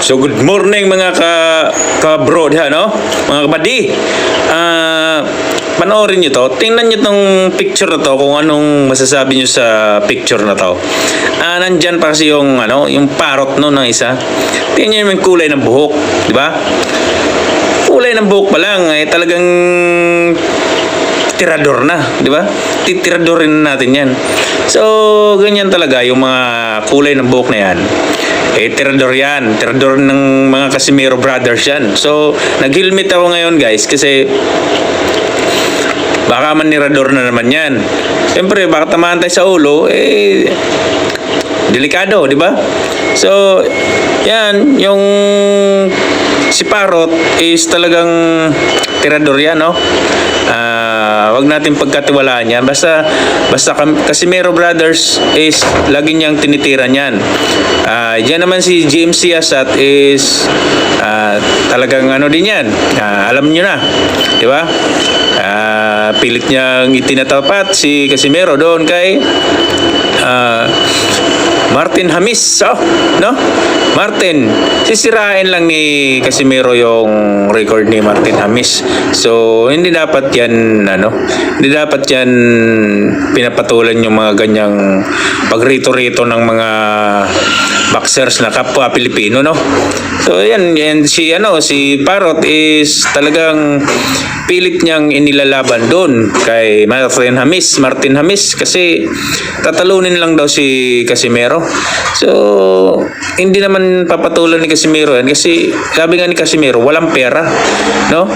So good morning mga ka ka-bro diha no? Mga kabady. Ah, panoorin niyo to. Tingnan niyo tong picture na to kung anong masasabi niyo sa picture na to. Ah, nandyan pa kasi yung ano, yung parrot no ng isa. Tingnan niyo yung kulay ng buhok, di ba? Kulay ng buhok pa lang eh talagang tirador na, di ba? Titiradorin na natin yan. So, ganyan talaga yung mga kulay ng buhok na yan. Eh, tirador yan. Tirador ng mga Casimiro brothers yan. So, nag-helmet ako ngayon guys kasi baka manirador na naman yan. Siyempre, baka tamaan tayo sa ulo, eh, delikado, di ba? So, yan, yung si Parot is talagang tirador yan, no? Ah, wag natin pagkatiwalaan yan. Basta, basta Casimero Brothers is lagi niyang tinitira niyan. Ah, yan naman si James Siasat is ah, talagang ano din yan. Ah, alam niyo na, di ba? Ah, pilit niyang itinatapat si Casimero doon kay ah, Martin Hamis, oh, no? Martin, sisirain lang ni Casimiro yung record ni Martin Hamis. So, hindi dapat yan, ano, hindi dapat yan pinapatulan yung mga ganyang pagrito-rito ng mga boxers na kapwa Pilipino, no? So, yan, yan si, ano, si Parot is talagang pilit niyang inilalaban doon kay Martin Hamis, Martin Hamis kasi tatalunin lang daw si Casimero. So, hindi naman papatulan ni Casimero yan kasi sabi nga ni Casimero, walang pera. No?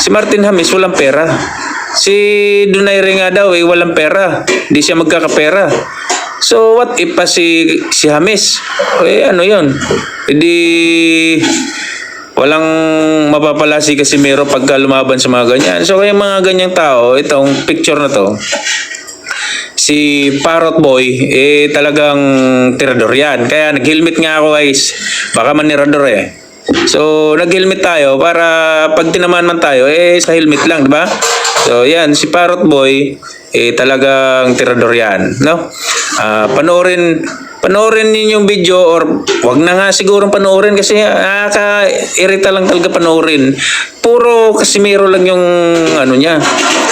Si Martin Hamis, walang pera. Si Donaire nga daw, eh, walang pera. Hindi siya magkakapera. So, what if pa si, si Hamis? Eh, ano yun? Hindi walang mapapala si Casimiro pagka lumaban sa mga ganyan. So, kaya mga ganyang tao, itong picture na to, si Parrot Boy, eh talagang tirador yan. Kaya nag-helmet nga ako guys. Baka manirador eh. So, nag-helmet tayo para pag tinamaan man tayo, eh sa helmet lang, di ba? So, yan, si Parrot Boy, eh talagang tirador yan, no? Ah, panoorin, panoorin ninyo yung video or wag na nga siguro panoorin kasi nakaka-irita lang talaga panoorin. Puro Casimiro lang yung ano niya,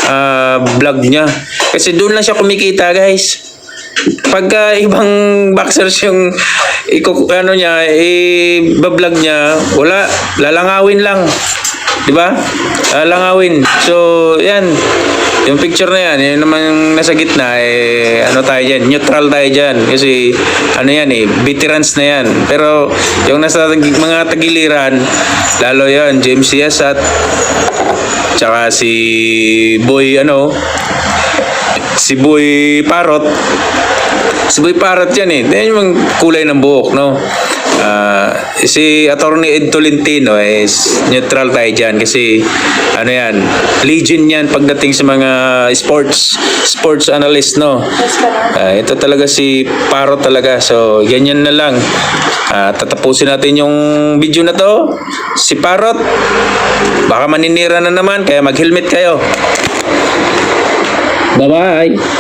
ah, vlog niya. Kasi doon lang siya kumikita, guys. Pagka ibang boxers yung ano niya, bablog niya, wala, lalangawin lang. Di ba? Lalangawin. So, yan. Yung picture na yan, yun naman yung nasa gitna, eh, ano tayo dyan, neutral tayo dyan. Kasi, ano yan eh, veterans na yan. Pero, yung nasa mga tagiliran, lalo yan, James Yasat, tsaka si Boy, ano, si Boy Parot, Si Boy Parrot yan eh. Yan yung kulay ng buhok, no? Ah, si Attorney Ed Tolentino is neutral tayo dyan kasi ano yan, legend yan pagdating sa mga sports sports analyst, no? Ah, ito talaga si Parrot talaga. So, ganyan na lang. Ah, tatapusin natin yung video na to. Si Parrot, baka maninira na naman, kaya mag-helmet kayo. Bye-bye!